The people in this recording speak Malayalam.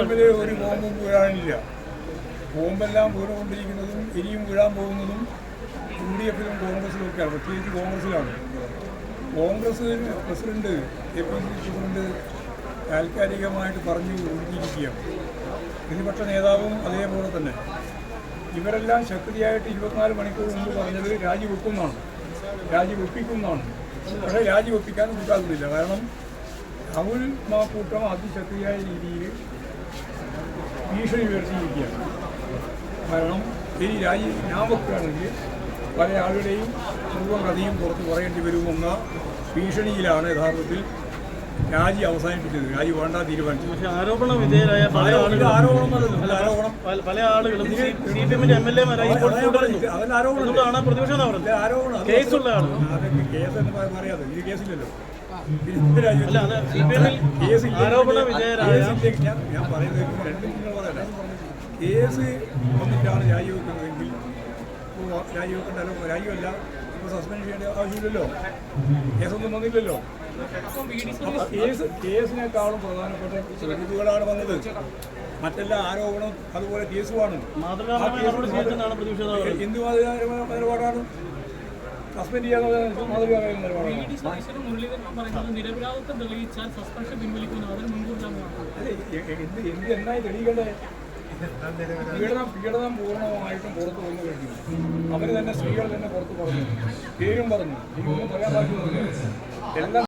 എമ്മിൽ ഒരു ബോംബും വീഴാനില്ല. ബോംബെല്ലാം വീണുകൊണ്ടിരിക്കുന്നതും ഇനിയും വീഴാൻ പോകുന്നതും യു ഡി എഫിലും കോൺഗ്രസിലും ഒക്കെയാണ്. പ്രത്യേകിച്ച് കോൺഗ്രസിലാണ്. Congress president A P C president താൽക്കാലികമായിട്ട് പറഞ്ഞു ഒഴിഞ്ഞിരിക്കുകയാണ് പ്രതിപക്ഷ നേതാവും അതേപോലെ തന്നെ. ഇവരെല്ലാം ശക്തിയായിട്ട് ഇരുപത്തിനാല് മണിക്കൂർ മുമ്പ് പറഞ്ഞത് രാജിവെക്കുന്നതാണ് രാജിവെപ്പിക്കുന്നതാണ് പക്ഷേ രാജിവെപ്പിക്കാൻ കൂട്ടാകുന്നില്ല കാരണം രാഹുൽ മാക്കൂട്ടം അതിശക്തിയായ രീതിയിൽ ഭീഷണി ഉയർത്തിയിരിക്കുകയാണ് കാരണം ഇനി രാജ്യ ഞാൻ വെക്കുകയാണെങ്കിൽ പല ആളുകളുടെയും കഥയും പുറത്ത് പറയേണ്ടി വരുമെന്ന ഭീഷണിയിലാണ് യഥാർത്ഥത്തിൽ രാജി അവസാനിപ്പിച്ചത്. രാജി വേണ്ട തീരുമാനിച്ചു പക്ഷെ ആരോപണ വിധേയരായ പല ആളുകൾ ആളുകളും ആരോപണം പല- ആളുകളും സി പി എമ്മിന്റെ എം എൽ എമാരായി ഇപ്പോൾ തുടരുന്നു അതല്ല ആരോപണം അതുകൊണ്ടാണ് പ്രതിപക്ഷ നേതാവ് ആരോപണം കേസുള്ള ആൾ കേസ് എന്ന് പറയാ- പറയാതെ. ഇത് കേസില്ലല്ലോ. ആരോപണ വിധേയരായ ഞാൻ പറയുന്നത് രണ്ട് നിങ്ങൾ കേസ് വന്നിട്ടാണ് രാജിവെക്കുന്നതെങ്കിൽ രാജിവെക്കണ്ടല്ലോ രാജിവല്ല ഇപ്പോൾ സസ്പെൻഡ് ചെയ്യേണ്ട ആവശ്യമില്ലല്ലോ. കേസൊന്നും വന്നില്ലല്ലോ. കേസ് കേസിനേക്കാളും പ്രധാനപ്പെട്ട തെളിവുകളാണ് വന്നത്. മറ്റെല്ലാ ആരോപണം അതുപോലെ കേസുമാണ്. ഹിന്ദു മാതൃകാപരമായ നിലപാടാണ്? സസ്പെൻഡ് ചെയ്യാനുള്ള മാതൃകാപരമായ നിലപാടാണ്? തെളിയിച്ചാൽ സസ്പെൻഷൻ പിൻവലിക്കുന്നു അതിന് മുൻകൂർ എന്ത് എന്ത് എന്നായി തെളിയിക്കണ്ടേ? പീഡനം പീഡനം പൂർണമായിട്ടും പുറത്ത് വന്നു കഴിഞ്ഞു. അവർ തന്നെ സ്ത്രീകൾ തന്നെ പുറത്തു പറഞ്ഞു. പേരും പറഞ്ഞു. പറയാൻ ബാക്കിയൊന്നുമില്ല എല്ലാം